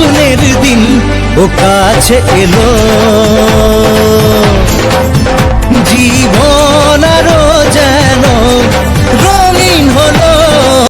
ফাগুনের দিন ও কাছে এলো।